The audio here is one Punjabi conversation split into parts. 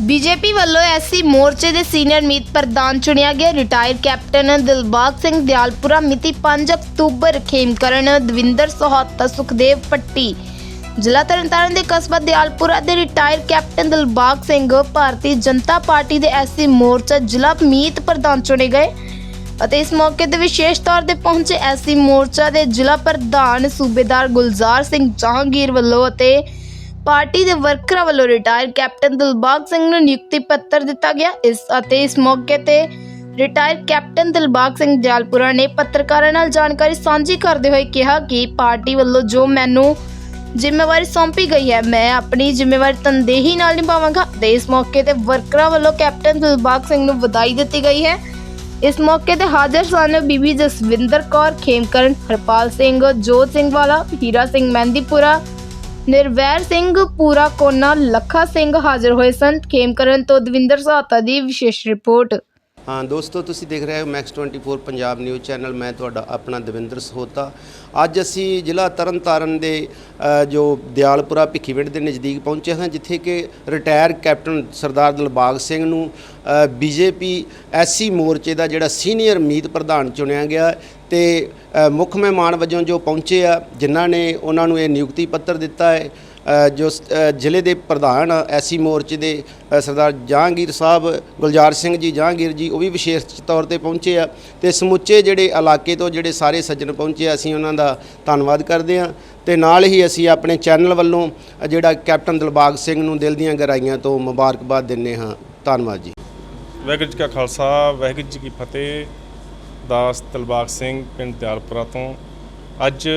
ਬੀਜੇਪੀ ਵੱਲੋਂ ਐਸਸੀ ਮੋਰਚੇ ਦੇ ਸੀਨੀਅਰ ਮੀਤ ਪ੍ਰਧਾਨ ਚੁਣਿਆ ਗਿਆ। ਰਿਟਾਇਰ ਕੈਪਟਨ ਦਿਲਬਾਗ ਸਿੰਘ ਦਿਆਲਪੁਰਾ ਮਿਤੀ 5 ਅਕਤੂਬਰ ਖੇਮਕਰਨ ਦਵਿੰਦਰ ਸਹੋਤਾ, ਸੁਖਦੇਵ ਪੱਟੀ ਜ਼ਿਲ੍ਹਾ ਤਰਨਤਾਰਨ ਦੇ ਕਸਬਾ ਦਿਆਲਪੁਰਾ ਦੇ retire captain Dilbagh Singh, Bharatiya Janata party ਦੇ ਐਸਸੀ ਮੋਰਚਾ ਜ਼ਿਲ੍ਹਾ ਮੀਤ ਪ੍ਰਧਾਨ ਚੁਣੇ ਗਏ ਅਤੇ ਇਸ ਮੌਕੇ ਤੇ ਵਿਸ਼ੇਸ਼ ਤੌਰ ਤੇ ਪਹੁੰਚੇ ਐਸਸੀ ਮੋਰਚਾ ਦੇ ਜ਼ਿਲ੍ਹਾ ਪ੍ਰਧਾਨ ਸੂਬੇਦਾਰ ਗੁਲਜ਼ਾਰ ਸਿੰਘ ਜਹਾਂਗੀਰ ਵੱਲੋਂ ਅਤੇ ਪਾਰਟੀ ਦੇ ਵਰਕਰਾਂ ਵੱਲੋਂ ਰਿਟਾਇਰ ਕੈਪਟਨ ਦਿਲਬਾਗ ਸਿੰਘ ਨੂੰ ਨਿਯੁਕਤੀ ਪੱਤਰ ਦਿੱਤਾ ਗਿਆ। ਇਸ ਅਤੇ ਇਸ ਮੌਕੇ ਤੇ ਰਿਟਾਇਰ ਕੈਪਟਨ ਦਿਲਬਾਗ ਸਿੰਘ ਦਿਆਲਪੁਰਾ ਨੇ ਪੱਤਰਕਾਰਾਂ ਨਾਲ ਜਾਣਕਾਰੀ ਸਾਂਝੀ ਕਰਦੇ ਹੋਏ ਕਿਹਾ ਕਿ ਪਾਰਟੀ ਵੱਲੋਂ ਜੋ ਮੈਨੂੰ ਜ਼ਿੰਮੇਵਾਰੀ ਸੌਂਪੀ ਗਈ ਹੈ, ਮੈਂ ਆਪਣੀ ਜ਼ਿੰਮੇਵਾਰੀ ਤਨਦੇਹੀ ਨਾਲ ਨਿਭਾਵਾਂਗਾ ਤੇ ਇਸ ਮੌਕੇ ਤੇ ਵਰਕਰਾਂ ਵੱਲੋਂ ਕੈਪਟਨ ਦਿਲਬਾਗ ਸਿੰਘ ਨੂੰ ਵਧਾਈ ਦਿੱਤੀ ਗਈ ਹੈ। ਇਸ ਮੌਕੇ ਤੇ ਹਾਜ਼ਰ ਸਨ ਬੀਬੀ ਜਸਵਿੰਦਰ ਕੌਰ, ਖੇਮਕਰਨ ਹਰਪਾਲ ਸਿੰਘ, ਜੋਤ ਸਿੰਘ ਵਾਲਾ, ਹੀਰਾ ਸਿੰਘ ਮਹਿੰਦੀਪੁਰਾ ਨਿਰਵੈਰ ਸਿੰਘ ਪੂਰਾ ਕੋਨਾ ਲੱਖਾ ਸਿੰਘ ਹਾਜ਼ਰ ਹੋਏ ਸਨ। ਖੇਮਕਰਨ ਤੋਂ ਦਵਿੰਦਰ ਸਹਾਤਾ ਦੀ ਵਿਸ਼ੇਸ਼ ਰਿਪੋਰਟ। ਹਾਂ ਦੋਸਤੋ, ਤੁਸੀਂ ਦੇਖ ਰਹੇ ਹੋ ਮੈਕਸ 24 ਪੰਜਾਬ ਨਿਊਜ਼ ਚੈਨਲ ਮੈਂ ਤੁਹਾਡਾ ਆਪਣਾ ਦਵਿੰਦਰ ਸਹੋਤਾ। ਅੱਜ ਅਸੀਂ ਜ਼ਿਲ੍ਹਾ ਤਰਨਤਾਰਨ ਦੇ ਜੋ ਦਿਆਲਪੁਰਾ ਭਿੱਖੀਵਿੰਡ ਦੇ ਨਜ਼ਦੀਕ ਪਹੁੰਚੇ ਹਾਂ, ਜਿੱਥੇ ਕਿ ਰਿਟਾਇਰ ਕੈਪਟਨ ਸਰਦਾਰ ਦਿਲਬਾਗ ਸਿੰਘ ਨੂੰ ਬੀਜੇਪੀ ਐਸਸੀ ਮੋਰਚੇ ਦਾ ਜਿਹੜਾ ਸੀਨੀਅਰ ਮੀਤ ਪ੍ਰਧਾਨ ਚੁਣਿਆ ਗਿਆ। ਤੇ ਮੁੱਖ ਮਹਿਮਾਨ ਵਜੋਂ ਜੋ ਪਹੁੰਚੇ ਆ, ਜਿਨ੍ਹਾਂ ਨੇ ਉਹਨਾਂ ਨੂੰ ਇਹ ਨਿਯੁਕਤੀ ਪੱਤਰ ਦਿੱਤਾ ਹੈ ਜੋ ਜ਼ਿਲ੍ਹੇ ਦੇ ਪ੍ਰਧਾਨ ਐਸੀ ਮੋਰਚੇ ਦੇ ਸਰਦਾਰ ਜਹਾਂਗੀਰ ਸਾਹਿਬ, ਗੁਲਜ਼ਾਰ ਸਿੰਘ ਜੀ, ਜਹਾਂਗੀਰ ਜੀ, ਉਹ ਵੀ ਵਿਸ਼ੇਸ਼ ਤੌਰ ਤੇ ਪਹੁੰਚੇ ਆ ਤੇ ਸਮੁੱਚੇ ਜਿਹੜੇ ਇਲਾਕੇ ਤੋਂ ਜਿਹੜੇ ਸਾਰੇ ਸੱਜਣ ਪਹੁੰਚੇ ਅਸੀਂ ਉਹਨਾਂ ਦਾ ਧੰਨਵਾਦ ਕਰਦੇ ਹਾਂ ਤੇ ਨਾਲ ਹੀ ਅਸੀਂ ਆਪਣੇ ਚੈਨਲ ਵੱਲੋਂ ਜਿਹੜਾ ਕੈਪਟਨ ਦਿਲਬਾਗ ਸਿੰਘ ਨੂੰ ਦਿਲ ਦੀਆਂ ਗਹਿਰਾਈਆਂ ਤੋਂ ਮੁਬਾਰਕਬਾਦ ਦਿੰਦੇ ਹਾਂ। ਧੰਨਵਾਦ ਜੀ। ਵਾਹਿਗੁਰੂ ਜੀ ਕਾ ਖਾਲਸਾ, ਵਾਹਿਗੁਰੂ ਜੀ ਕੀ ਫਤਿਹ। ਦਾਸ ਤਲਬਾਗ ਸਿੰਘ ਪਿੰਡ ਦਿਆਲਪੁਰਾ ਤੋਂ। ਅੱਜ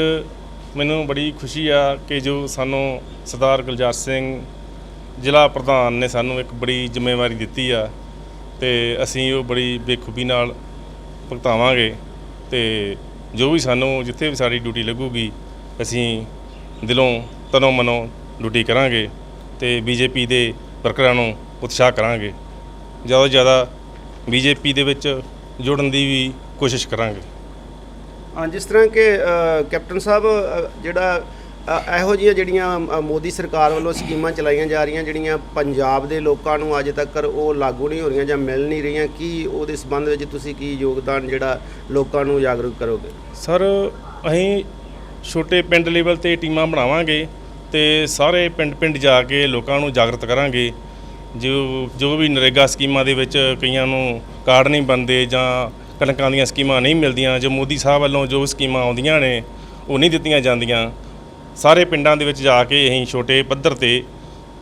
ਮੈਨੂੰ ਬੜੀ ਖੁਸ਼ੀ ਆ ਕਿ ਜੋ ਸਾਨੂੰ ਸਰਦਾਰ ਗੁਲਜ਼ਾਰ ਸਿੰਘ ਜ਼ਿਲ੍ਹਾ ਪ੍ਰਧਾਨ ਨੇ ਸਾਨੂੰ ਇੱਕ ਬੜੀ ਜ਼ਿੰਮੇਵਾਰੀ ਦਿੱਤੀ ਆ ਤੇ ਅਸੀਂ ਉਹ ਬੜੀ ਬੇਖੂਬੀ ਨਾਲ ਭੁਗਤਾਵਾਂਗੇ ਤੇ ਜੋ ਵੀ ਸਾਨੂੰ ਜਿੱਥੇ ਵੀ ਸਾਡੀ ਡਿਊਟੀ ਲੱਗੂਗੀ, ਅਸੀਂ ਦਿਲੋਂ ਤਨੋਂ ਮਨੋਂ ਡਿਊਟੀ ਕਰਾਂਗੇ ਤੇ ਬੀਜੇਪੀ ਦੇ ਵਰਕਰਾਂ ਨੂੰ ਉਤਸ਼ਾਹ ਕਰਾਂਗੇ। ਜ਼ਿਆਦਾ ਤੋਂ ਜ਼ਿਆਦਾ ਬੀਜੇਪੀ ਦੇ ਵਿੱਚ ਜੁੜਨ ਦੀ ਵੀ ਕੋਸ਼ਿਸ਼ ਕਰਾਂਗੇ। ਹਾਂ ਜਿਸ ਤਰ੍ਹਾਂ ਕਿ ਕੈਪਟਨ ਸਾਹਿਬ ਜਿਹੜਾ ਇਹੋ ਜਿਹੀਆਂ ਜਿਹੜੀਆਂ ਮੋਦੀ ਸਰਕਾਰ ਵੱਲੋਂ ਸਕੀਮਾਂ ਚਲਾਈਆਂ ਜਾ ਰਹੀਆਂ ਜਿਹੜੀਆਂ ਪੰਜਾਬ ਦੇ ਲੋਕਾਂ ਨੂੰ ਅਜੇ ਤੱਕ ਉਹ ਲਾਗੂ ਨਹੀਂ ਹੋ ਰਹੀਆਂ ਜਾਂ ਮਿਲ ਨਹੀਂ ਰਹੀਆਂ ਕੀ ਉਹਦੇ ਸੰਬੰਧ ਵਿੱਚ ਤੁਸੀਂ ਕੀ ਯੋਗਦਾਨ ਜਿਹੜਾ ਲੋਕਾਂ ਨੂੰ ਜਾਗਰੂਕ ਕਰੋਗੇ? ਸਰ ਅਸੀਂ ਛੋਟੇ ਪਿੰਡ ਲੈਵਲ ਤੇ ਟੀਮਾਂ ਬਣਾਵਾਂਗੇ ਤੇ ਸਾਰੇ ਪਿੰਡ ਪਿੰਡ ਜਾ ਕੇ ਲੋਕਾਂ ਨੂੰ ਜਾਗਰਤ ਕਰਾਂਗੇ। ਜੋ ਜੋ ਵੀ ਨਰੇਗਾ ਸਕੀਮਾਂ ਦੇ ਵਿੱਚ ਕਈਆਂ ਨੂੰ ਕਾਰਡ ਨਹੀਂ ਬਣਦੇ ਜਾਂ ਕਣਕਾਂ ਦੀਆਂ ਸਕੀਮਾਂ ਨਹੀਂ ਮਿਲਦੀਆਂ ਜੋ ਮੋਦੀ ਸਾਹਿਬ ਵੱਲੋਂ ਜੋ ਸਕੀਮਾਂ ਆਉਂਦੀਆਂ ਨੇ ਉਹ ਨਹੀਂ ਦਿੱਤੀਆਂ ਜਾਂਦੀਆਂ। ਸਾਰੇ ਪਿੰਡਾਂ ਦੇ ਵਿੱਚ ਜਾ ਕੇ ਅਸੀਂ ਛੋਟੇ ਪੱਧਰ ਤੇ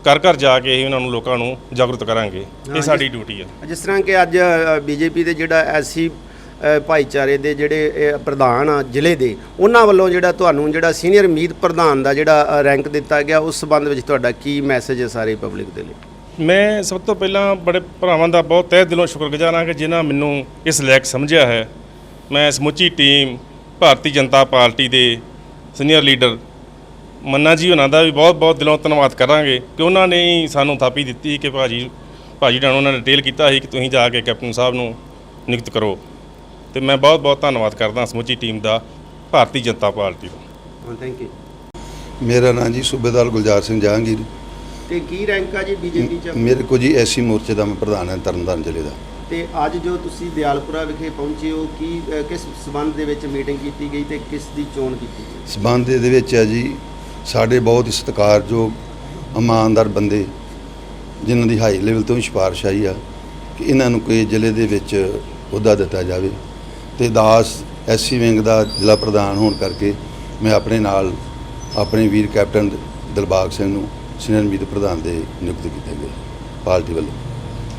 ਘਰ ਘਰ ਜਾ ਕੇ ਅਸੀਂ ਉਹਨਾਂ ਨੂੰ ਲੋਕਾਂ ਨੂੰ ਜਾਗਰੂਕ ਕਰਾਂਗੇ। ਇਹ ਸਾਡੀ ਡਿਊਟੀ ਹੈ ਜਿਸ ਤਰ੍ਹਾਂ ਕਿ ਅੱਜ ਬੀਜੇਪੀ ਦੇ ਜਿਹੜਾ ਐਸੀ ਭਾਈਚਾਰੇ ਦੇ ਜਿਹੜੇ ਪ੍ਰਧਾਨ ਆ ਜ਼ਿਲ੍ਹੇ ਦੇ ਉਹਨਾਂ ਵੱਲੋਂ ਜਿਹੜਾ ਤੁਹਾਨੂੰ ਜਿਹੜਾ ਸੀਨੀਅਰ ਮੀਤ ਪ੍ਰਧਾਨ ਦਾ ਜਿਹੜਾ ਰੈਂਕ ਦਿੱਤਾ ਗਿਆ ਉਸ ਸੰਬੰਧ ਵਿੱਚ ਤੁਹਾਡਾ ਕੀ ਮੈਸੇਜ ਹੈ ਸਾਰੇ ਪਬਲਿਕ ਦੇ ਲਈ? ਮੈਂ ਸਭ ਤੋਂ ਪਹਿਲਾਂ ਬੜੇ ਭਰਾਵਾਂ ਦਾ ਬਹੁਤ ਤਹਿ ਦਿਲੋਂ ਸ਼ੁਕਰਗੁਜ਼ਾਰ ਹਾਂ ਕਿ ਜਿਨ੍ਹਾਂ ਮੈਨੂੰ ਇਸ ਲਾਇਕ ਸਮਝਿਆ ਹੈ। ਮੈਂ ਸਮੁੱਚੀ ਟੀਮ, ਭਾਰਤੀ ਜਨਤਾ ਪਾਰਟੀ ਦੇ ਸੀਨੀਅਰ ਲੀਡਰ, ਮੰਨਾ ਜੀ ਉਹਨਾਂ ਦਾ ਵੀ ਬਹੁਤ ਬਹੁਤ ਦਿਲੋਂ ਧੰਨਵਾਦ ਕਰਾਂਗੇ ਕਿ ਉਹਨਾਂ ਨੇ ਸਾਨੂੰ ਥਾਪੀ ਦਿੱਤੀ ਕਿ ਭਾਜੀ ਭਾਜੀ ਨਾਲ ਉਹਨਾਂ ਨੇ ਡਿਟੇਲ ਕੀਤਾ ਸੀ ਕਿ ਤੁਸੀਂ ਜਾ ਕੇ ਕੈਪਟਨ ਸਾਹਿਬ ਨੂੰ ਨਿਯੁਕਤ ਕਰੋ। ਤੇ ਮੈਂ ਬਹੁਤ ਬਹੁਤ ਧੰਨਵਾਦ ਕਰਦਾ ਸਮੁੱਚੀ ਟੀਮ ਦਾ, ਭਾਰਤੀ ਜਨਤਾ ਪਾਰਟੀ ਦਾ। ਥੈਂਕ ਯੂ ਮੇਰਾ ਨਾਂ ਜੀ ਸੂਬੇਦਾਰ ਗੁਲਜ਼ਾਰ ਸਿੰਘ ਜਹਾਂਗੀਰ। ਤੇ ਕੀ ਰੈਂਕ ਆ ਜੀ ਬੀਜੇਪੀ ਚ? ਮੇਰੇ ਕੋਲ ਜੀ ਐਸੀ ਮੋਰਚੇ ਦਾ ਮੈਂ ਪ੍ਰਧਾਨ ਹਾਂ ਤਰਨਤਾਰਨ ਜ਼ਿਲ੍ਹੇ ਦਾ। ਤੇ ਅੱਜ ਜੋ ਤੁਸੀਂ ਦਿਆਲਪੁਰਾ ਵਿਖੇ ਪਹੁੰਚੇ ਹੋ ਕੀ ਅ, ਕਿਸ ਸਬੰਧ ਦੇ ਵਿੱਚ ਮੀਟਿੰਗ ਕੀਤੀ ਗਈ ਤੇ ਕਿਸ ਦੀ ਚੋਣ ਕੀਤੀ ਗਈ? ਸਬੰਧ ਦੇ ਵਿੱਚ ਹੈ ਜੀ ਸਾਡੇ ਬਹੁਤ ਹੀ ਸਤਿਕਾਰਯੋਗ ਇਮਾਨਦਾਰ ਬੰਦੇ ਜਿਨ੍ਹਾਂ ਦੀ ਹਾਈ ਲੈਵਲ ਤੋਂ ਹੀ ਸਿਫਾਰਿਸ਼ ਆਈ ਆ ਕਿ ਇਹਨਾਂ ਨੂੰ ਕੋਈ ਜ਼ਿਲ੍ਹੇ ਦੇ ਵਿੱਚ ਅਹੁਦਾ ਦਿੱਤਾ ਜਾਵੇ। ਤੇ ਦਾਸ ਐਸਸੀ ਵਿੰਗ ਦਾ ਜ਼ਿਲ੍ਹਾ ਪ੍ਰਧਾਨ ਹੋਣ ਕਰਕੇ ਮੈਂ ਆਪਣੇ ਨਾਲ ਆਪਣੇ ਵੀਰ ਕੈਪਟਨ ਦਿਲਬਾਗ ਸਿੰਘ ਨੂੰ ਸੀਨੀਅਰ ਮੀਤ ਪ੍ਰਧਾਨ ਦੇ ਨਿਯੁਕਤ ਕੀਤੇ ਗਏ ਪਾਰਟੀ ਵੱਲੋਂ।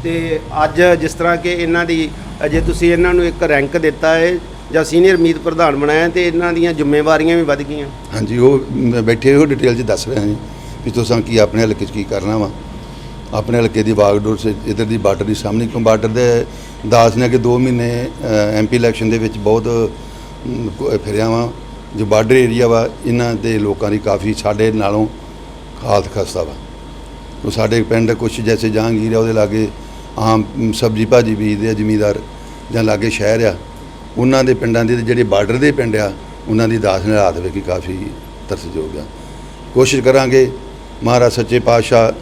ਤੇ ਅੱਜ ਜਿਸ ਤਰ੍ਹਾਂ ਕਿ ਇਹਨਾਂ ਦੀ ਅਜੇ ਤੁਸੀਂ ਇਹਨਾਂ ਨੂੰ ਇੱਕ ਰੈਂਕ ਦਿੱਤਾ ਹੈ ਜਾਂ ਸੀਨੀਅਰ ਮੀਤ ਪ੍ਰਧਾਨ ਬਣਾਇਆ ਤੇ ਇਹਨਾਂ ਦੀਆਂ ਜ਼ਿੰਮੇਵਾਰੀਆਂ ਵੀ ਵੱਧ ਗਈਆਂ। ਹਾਂਜੀ ਉਹ ਮ- ਬੈਠੇ ਉਹ ਡਿਟੇਲ 'ਚ ਦੱਸ ਰਹੇ ਹਾਂ ਜੀ ਵੀ ਤੁਸੀਂ ਕੀ ਆਪਣੇ ਹਲਕੇ 'ਚ ਕੀ ਕਰਨਾ ਵਾ। ਆਪਣੇ ਹਲਕੇ ਦੀ ਬਾਗਡੋਰ ਸੇ ਇਧਰ ਦੀ ਬਾਰਡਰ ਦੀ ਸਾਹਮਣੇ ਕਿਉਂ ਬਾਰਡਰ ਦੇ ਦਾਸ ਨੇ ਕਿ 2 ਮਹੀਨੇ ਐਮਪੀ ਇਲੈਕਸ਼ਨ ਦੇ ਵਿੱਚ ਬਹੁਤ ਫਿਰਿਆ ਵਾਂ। ਜੋ ਬਾਰਡਰ ਏਰੀਆ ਵਾ ਇਹਨਾਂ ਦੇ ਲੋਕਾਂ ਦੀ ਕਾਫੀ ਸਾਡੇ ਨਾਲੋਂ ਹਾਲਤ ਖਸਤਾ ਵਾ। ਉਹ ਸਾਡੇ ਪਿੰਡ ਕੁਛ ਜੈਸੇ ਜਹਾਂਗੀਰ ਆ, ਉਹਦੇ ਲਾਗੇ ਆਮ ਸਬਜ਼ੀ ਭਾਜੀ ਬੀਜਦੇ ਆ, ਜ਼ਮੀਂਦਾਰ ਜਾਂ ਲਾਗੇ ਸ਼ਹਿਰ ਆ। ਉਹਨਾਂ ਦੇ ਪਿੰਡਾਂ ਦੇ ਜਿਹੜੇ ਬਾਰਡਰ ਦੇ ਪਿੰਡ ਆ, ਉਹਨਾਂ ਦੀ ਦਾਸ ਨੇ ਹਾਲਾਤ ਵੇਖੀ ਕਾਫੀ ਤਰਸਯੋਗ ਆ। ਕੋਸ਼ਿਸ਼ ਕਰਾਂਗੇ ਮਹਾਰਾਜ ਸੱਚੇ ਪਾਤਸ਼ਾਹ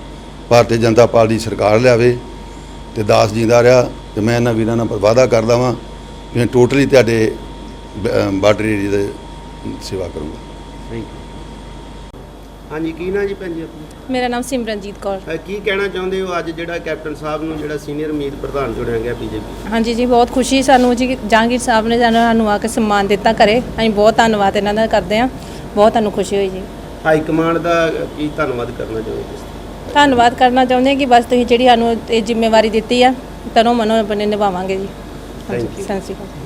ਭਾਰਤੀ ਜਨਤਾ ਪਾਰਟੀ ਦੀ ਸਰਕਾਰ ਲਿਆਵੇ ਤੇ ਦਾਸ ਜਿੰਦਾ ਰਿਹਾ ਤੇ ਮੈਂ ਇਹਨਾਂ ਵੀਰਾਂ ਨਾਲ ਵਾਅਦਾ ਕਰਦਾ ਵਾਂ ਕਿ ਮੈਂ ਟੋਟਲੀ ਤੁਹਾਡੇ ਬਾਰਡਰ ਏਰੀਆ ਦੇ ਸੇਵਾ ਕਰੂੰਗਾ। ਥੈਂਕ ਯੂ ਹਾਂਜੀ ਕੀ ਨਾਂ ਜੀ ਭੈਣ ਜੀ ਆਪਣਾ? ਮੇਰਾ ਨਾਮ ਸਿਮਰਨਜੀਤ ਕੌਰ। ਅ, ਕੀ ਕਹਿਣਾ ਚਾਹੁੰਦੇ ਹੋ ਅੱਜ ਜਿਹੜਾ ਕੈਪਟਨ ਸਾਹਿਬ ਨੂੰ ਜਿਹੜਾ ਸੀਨੀਅਰ ਮੀਤ ਪ੍ਰਧਾਨ ਚੁਣਿਆ ਗਿਆ ਬੀਜੇਪੀ ਹਾਂਜੀ ਜੀ ਬਹੁਤ ਖੁਸ਼ੀ ਸਾਨੂੰ ਜੀ ਜਹਾਂਗੀਰ ਸਾਹਿਬ ਨੇ ਸਾਨੂੰ ਸਾਨੂੰ ਆ ਕੇ ਸਨਮਾਨ ਦਿੱਤਾ ਕਰੇ ਅਸੀਂ ਬਹੁਤ ਧੰਨਵਾਦ ਇਹਨਾਂ ਦਾ ਕਰਦੇ ਹਾਂ। ਬਹੁਤ ਸਾਨੂੰ ਖੁਸ਼ੀ ਹੋਈ ਜੀ। ਹਾਈ ਕਮਾਂਡ ਦਾ ਕੀ ਧੰਨਵਾਦ ਕਰਨਾ ਚਾਹੁੰਦੇ ਤੁਸੀਂ? ਧੰਨਵਾਦ ਕਰਨਾ ਚਾਹੁੰਦੇ ਹਾਂ ਕਿ ਬਸ ਤੁਸੀਂ ਜਿਹੜੀ ਸਾਨੂੰ ਇਹ ਜ਼ਿੰਮੇਵਾਰੀ ਦਿੱਤੀ ਆ ਤਨੋਂ ਮਨੋਂ ਆਪਣੇ ਨਿਭਾਵਾਂਗੇ ਜੀ। Thank ਹਾਂਜੀ ਸਤਿ ਸ਼੍ਰੀ ਅਕਾਲ।